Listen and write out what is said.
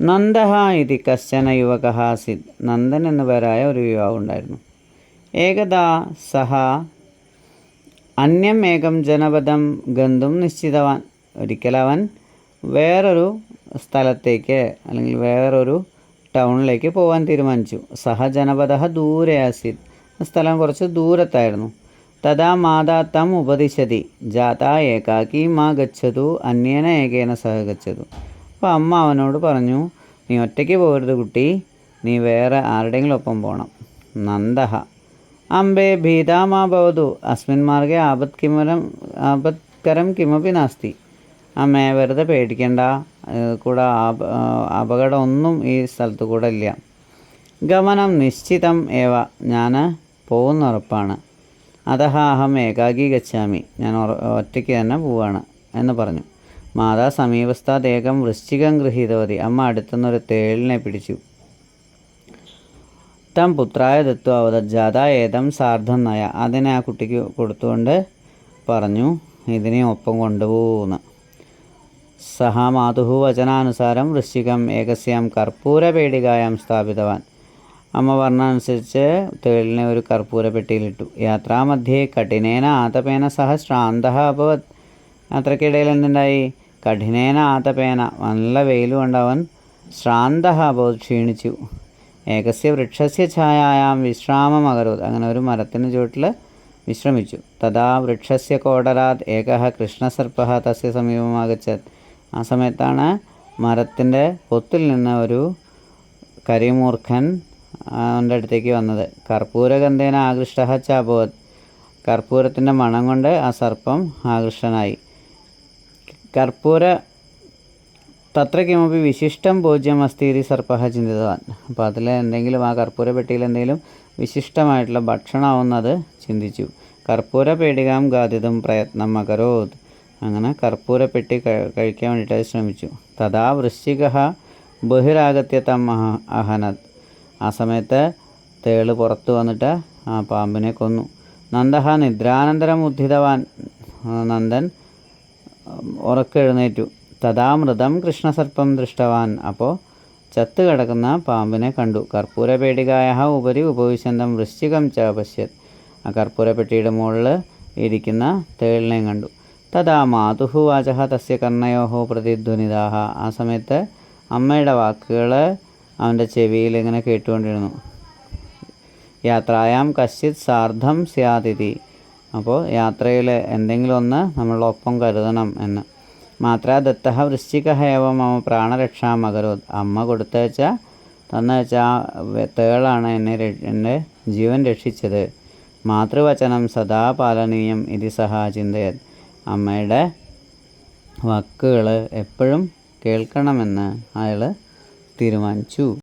നന്ദഹ ഇതി കശ്ചന യുവക ആസിത് നന്ദൻ എന്നു ഒരു യുവാവ് ഉണ്ടായിരുന്നു. ഏകദാ സഹ അന്യം ഏകം ജനപദം ഗന്ധും നിശ്ചിതവാൻ. ഒരിക്കലവൻ വേറൊരു സ്ഥലത്തേക്ക് അല്ലെങ്കിൽ വേറൊരു ടൗണിലേക്ക് പോകാൻ തീരുമാനിച്ചു. സഹ ജനപദ ദൂരെ ആസിത് സ്ഥലം കുറച്ച് ദൂരത്തായിരുന്നു. തഥാ മാതാ തം ഉപദിശതി. ജാത ഏകാക്കി മാ ഗച്ഛതു. അന്യേന ഏകേന സഹ ഗച്ഛതു. അപ്പോൾ അമ്മ അവനോട് പറഞ്ഞു നീ ഒറ്റയ്ക്ക് പോകരുത് കുട്ടി. നീ വേറെ ആരുടെയെങ്കിലും ഒപ്പം പോകണം നന്ദഹ. അംബേ ഭീതാമാ ഭവതു അസ്മിൻ മാർഗെ ആപത് കിമരം ആപത്കരം കിമപി നാസ്തി. അമ്മേ വെറുതെ പേടിക്കണ്ട. കൂടെ അപകടമൊന്നും ഈ സ്ഥലത്ത് കൂടെ ഇല്ല. ഗമനം നിശ്ചിതം ഏവ. ഞാൻ പോകുന്ന ഉറപ്പാണ് അതഹ അഹം ഏകാഗി ഗച്ഛാമി. ഞാൻ ഒറ്റയ്ക്ക് തന്നെ പോവാണ് എന്ന് പറഞ്ഞു. മാതാ സമീപസ്ഥാതേകം വൃശ്ചികം ഗൃഹീതവതി. അമ്മ അടുത്തുനിന്നൊരു തേളിനെ പിടിച്ചു. തം പുത്രായ ദത്വാവത ജാത ഏതം സാർദ്ധം നയ. അതിനെ ആ കുട്ടിക്ക് കൊടുത്തുകൊണ്ട് പറഞ്ഞു ഇതിനെ ഒപ്പം കൊണ്ടുപോകുന്നു സഹ മാതുഹു വചനാനുസാരം വൃശ്ചികം ഏകസ്യാം കർപ്പൂരപേടികായാം സ്ഥാപിതവാൻ. അമ്മ പറഞ്ഞനുസരിച്ച് തേളിനെ ഒരു കർപ്പൂര പെട്ടിയിലിട്ടു. യാത്രാമധ്യേ കഠിനേന ആതപേന സഹ ശ്രാന്ത അഭവത്. യാത്രക്കിടയിൽ എന്തുണ്ടായി? കഠിനേന ആതപേന. നല്ല വെയിൽ കൊണ്ട് അവൻ ശ്രാന്ത അഭവത് ക്ഷീണിച്ചു. ഏകസ്യ വൃക്ഷസ്യ ഛായായാം വിശ്രാമം അകരോത്. അങ്ങനെ ഒരു മരത്തിന് ചുവട്ടിൽ വിശ്രമിച്ചു. തഥാ വൃക്ഷസ്യ കോടരാത് ഏക കൃഷ്ണസർപ്പ തസ്യ സമീപമാകച്ച ആ സമയത്താണ് മരത്തിന്റെ പൊത്തിൽ നിന്ന് ഒരു കരിമൂർഖൻ അവന്റെ അടുത്തേക്ക് വന്നത്. കർപ്പൂരഗന്ധേന ആകൃഷ്ട ചാഭവത് കർപ്പൂരത്തിന്റെ മണം കൊണ്ട് ആ സർപ്പം ആകൃഷ്ടനായി. കർപ്പൂര തത്ര കിമപി വിശിഷ്ടം പൂജ്യം അസ്തി ഇതി സർപ്പ ചിന്തിതവാൻ. അപ്പോൾ അതിൽ എന്തെങ്കിലും ആ കർപ്പൂര പെട്ടിയിൽ എന്തെങ്കിലും വിശിഷ്ടമായിട്ടുള്ള ഭക്ഷണമാവുന്നത് ചിന്തിച്ചു. കർപ്പൂര പേടികാം ഗാതിതും പ്രയത്നം അകരോത്. അങ്ങനെ കർപ്പൂര പെട്ടി കഴിക്കാൻ വേണ്ടിയിട്ട് ശ്രമിച്ചു. തഥാ വൃശ്ചിക ബഹിരാഗത്യ തം അഹനത്. ആ സമയത്ത് തേൾ പുറത്തു വന്നിട്ട് ആ പാമ്പിനെ കൊന്നു. നന്ദഹ നിദ്രാനന്തരം ഉദ്ധിതവാൻ നന്ദൻ ഉറക്കെഴുന്നേറ്റു. തഥാമൃതം കൃഷ്ണസർപ്പം ദൃഷ്ടവാൻ. അപ്പോൾ ചത്ത് കിടക്കുന്ന പാമ്പിനെ കണ്ടു. കർപ്പൂരപേടികായ ഉപരി ഉപവിശന്തം വൃശ്ചികം ച പശ്യത്. ആ കർപ്പൂരപ്പെട്ടിയുടെ മുകളിൽ ഇരിക്കുന്ന തേളിനെയും കണ്ടു. തഥാ മാതുഹു വാചഹ തസ്യ കർണയോഹോ പ്രതിധ്വനിതാഹ. ആ സമയത്ത് അമ്മയുടെ വാക്കുകൾ അവന്റെ ചെവിയിൽ ഇങ്ങനെ കേട്ടുകൊണ്ടിരുന്നു. യാത്രായാം കശ്ചിത് സാർദ്ധം സ്യാതിഥി അപ്പോൾ യാത്രയിൽ എന്തെങ്കിലും ഒന്ന് നമ്മളൊപ്പം കരുതണം എന്ന്. മാത്ര ദത്ത വൃശ്ചിക ഹേവം മമ പ്രാണരക്ഷാം അകരോത് അമ്മ കൊടുത്തയച്ച തന്നയച്ച ആ തേളാണ് എന്നെ എന്റെ ജീവൻ രക്ഷിച്ചത്. മാതൃവചനം സദാ പാലനീയം ഇതി സഹാ ചിന്തയത്. അമ്മയുടെ വാക്കുകൾ എപ്പോഴും കേൾക്കണമെന്ന് അയാൾ തീരുമാനിച്ചു.